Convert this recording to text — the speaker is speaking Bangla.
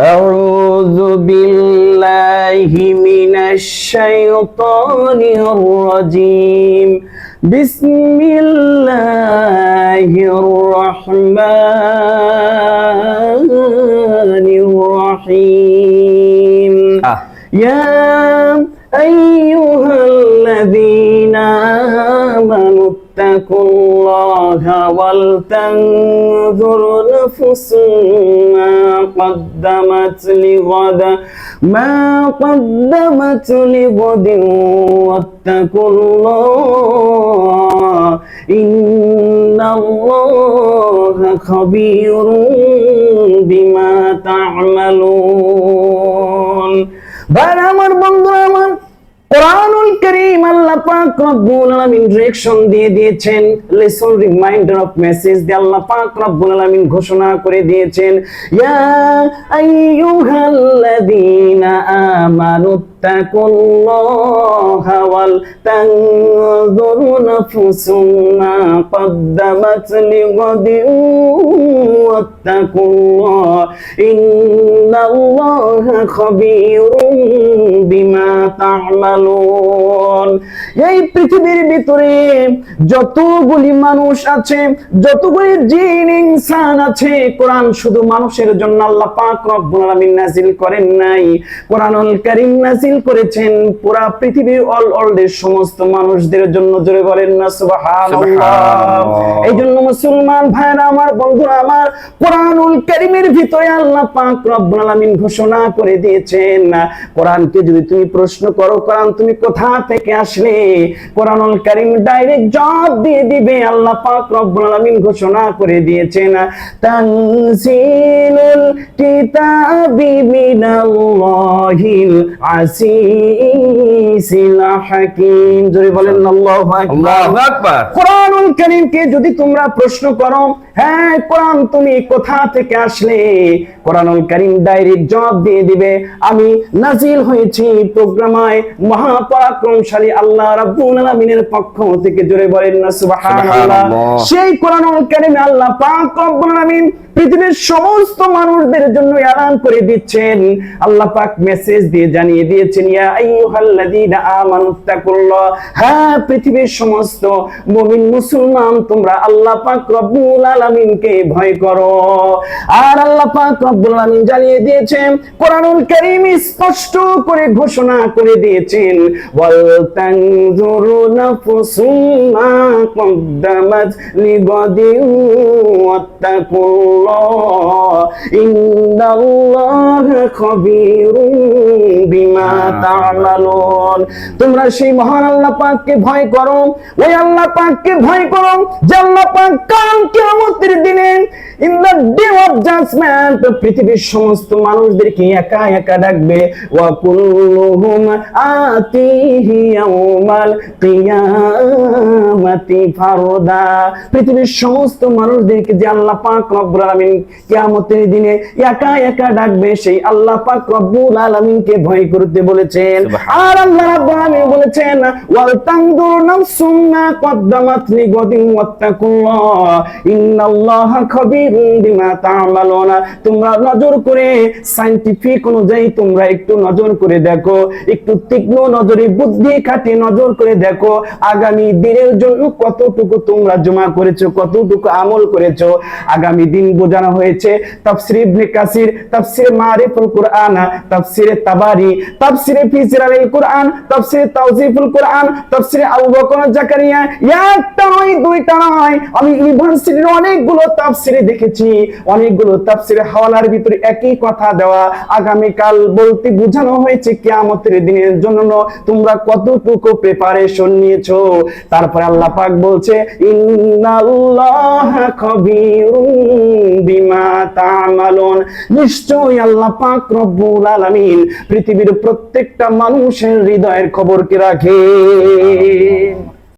أعوذ بالله من الشيطان الرجيم. بسم الله الرحمن الرحيم. আহ يا أيها الذين آمنوا اتقوا الله ولتنظر نفس ما قدمت لغد ما قدمت لغد واتقوا الله. إن الله خبير بما تعملون. পাক রব্বুল আলামিন ডিরেকশন দিয়ে দিয়েছেন লেসন রিমাইন্ডার অফ মেসেজ দিয়ে আল্লাহ পাক রব্বুল আলামিন ঘোষণা করে দিয়েছেন, ইয়া আইয়ুহাল্লাযীনা আমানু তাকুল্লাহা ওয়াল তানজুরু নাফসুম মা قدمت لغد واتقوا الله إن الله خبير بما تعملون এই পৃথিবীর ভিতরে যতগুলি মানুষ আছে যতগুলি জিন ইনসান আছে কোরআন শুধু মানুষের জন্য আল্লাহ পাক রব্বুল আলামিন নাজিল করেন নাই কোরআনুল কারীম নাজিল করেছেন পুরা পৃথিবীর অল ওয়ার্ল্ডের সমস্ত মানুষদের জন্য জোরে বলেন না সুবহানাল্লাহ। এই জন্য মুসলমান ভাইরা আমার বন্ধুরা আমার কোরআনুল কারীমের ভিতরে আল্লাহ পাক রব্বুল আলামিন ঘোষণা করে দিয়েছেন কোরআনকে যদি তুমি প্রশ্ন করো কোরআন তুমি কোথা থেকে আসলে? কোরআনুল কারীম ডাইরেক্ট জবাব দিয়ে দিবে আল্লাহ পাক রব্বুল আলামিন ঘোষণা করে দিয়েছেন তানজিলুল কিতাবি মিনাল্লাহিল আসিসিল হাকিম। জোরে বলেন আল্লাহু আকবার। কোরআনুল কারীমকে যদি তোমরা প্রশ্ন করো হ্যাঁ কোরআন তুমি কোথা থেকে আসলে? কোরআনুল কারীম ডাইরেক্ট জবাব দিয়ে দিবে আমি নাজিল হয়েছি প্রোগ্রামায় মহাপরাক্রমশালী আল্লাহ রাব্বুল আলামিনের পক্ষ থেকে। জোরে বলেন না সুবহানাল্লাহ। সুবহানাল্লাহ। সেই কোরআনুল কারীমে আল্লাহ পাক রব্বুল আলামিন পৃথিবীর সমস্ত মানুষদের জন্য এলান করে দিচ্ছেন। আল্লাহ পাক মেসেজ দিয়ে জানিয়ে দিয়েছেন হ্যাঁ পৃথিবীর সমস্ত মুমিন মুসলমান, তোমরা আল্লাহ পাক রব্বুল আলামিনকে ভয় করো। আর আল্লাহ পাক রব্বুল আলামিন জানিয়ে দিয়েছেন, কোরআনুল কারীম স্পষ্ট করে ঘোষণা করে দিয়েছেন, ওয়াল তানজুরু নাফসুম তোমরা সেই মহান আল্লাহ পাককে ভয় করো। ওই আল্লাহ পাককে ভয় করো যে আল্লাহ পাক কাল কিয়ামতের দিনে in the day of judgement পৃথিবীর সমস্ত মানুষদেরকে একা একা ডাকবে ওয়া কুল্লুহুম আতিহি ইয়াউমাল কিয়ামাতি ফারদা। পৃথিবীর সমস্ত মানুষদেরকে যে আল্লাহ পাক রব্বুল আলামিন কিয়ামতের দিনে একা একা ডাকবে সেই আল্লাহ পাক রব্বুল আলামিনকে ভয় করতে বলেছেন। আর আল্লাহ রাব্বুল আলামিন বলেছেন ওয়াল তানদুর নাফসুম মা কদ্দামাত লিগাদিন ওয়াত্তাকুল্লাহ ইন্নাল্লাহা খাবীরুম তোমরা নজর করে অনুযায়ী তোমরা একটু নজর করে দেখো, একটু তীক্ষ্ণ নজরে, বুদ্ধি নজর করে দেখো, আগামী দিনের জন্য কতটুকু তোমরা জমা করেছ, কতটুকু আমল করেছ। আগামী দিন বোঝানো হয়েছে ইবনে কাসির মারিফুল তাবারি তাওজিফুল আবু বকর জাকারিয়া। একটা নয়, দুইটা নয়। আমি ইউনিভার্সিটির অনেকগুলো তাফসিরে দেখেছি অনেকগুলো তাফসিরে হাওয়ালার ভিতরে একই কথা দেওয়া। আগামী কাল বলতে বোঝানো হয়েছে কিয়ামতের দিনের জন্য তোমরা কতটুকু প্রিপারেশন নিয়েছো। তারপরে আল্লাহ পাক বলছে, ইন্নাল্লাহা খাবীরুম বিমা তা'মালুন। নিশ্চয়ই আল্লাহ পাক রব্বুল আলামিন পৃথিবীর প্রত্যেকটা মানুষের হৃদয়ের খবরকে রাখে।